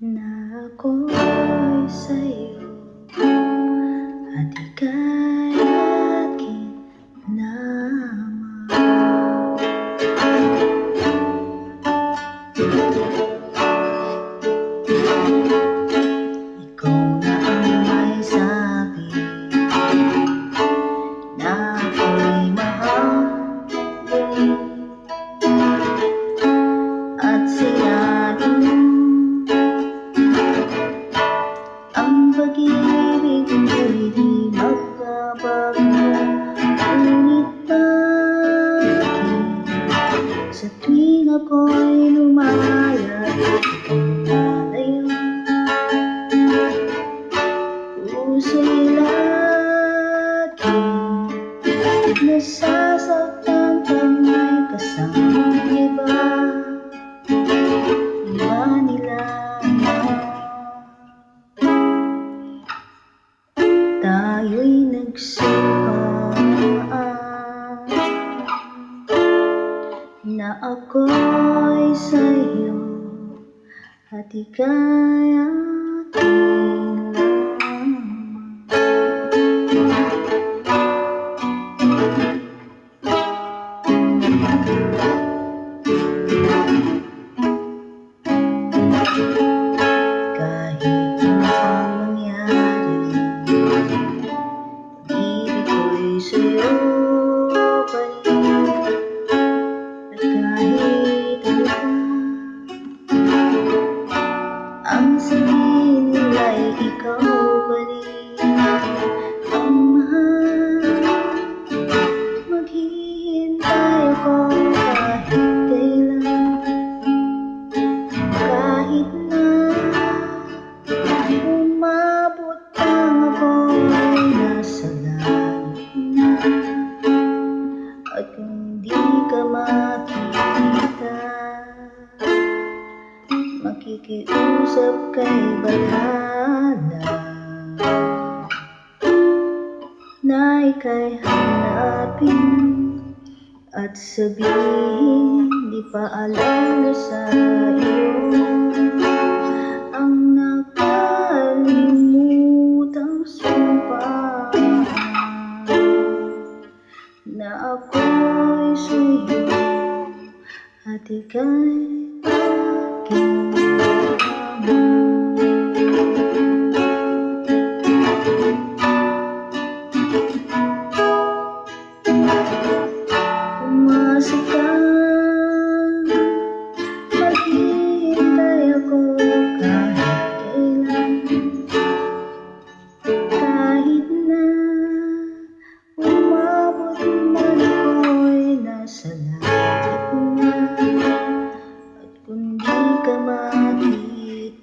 na ako'y sa'yo. At ika'y laging nasasaktan pag may kasamang iba Iba Tayo'y nagsipaan Na ako'y sa'yo At ika'y aking Kahit na umabot ang ako'y nasa langit na At kung di ka makita Makikiusap kay Badhana Na ika'y hanapin at sabihin di paalala sa iyo na ako'y sa'yo at ika'y aking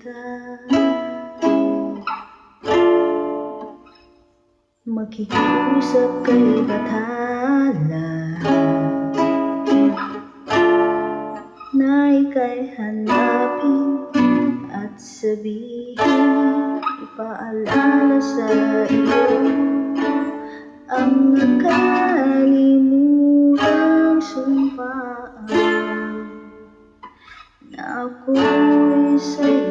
makita Makikiusap kay Bathala Na ika'y hanapin at sabihin Ipaalala sa iyo Ang nakalimutang sumpaan Na ako'y sa'yo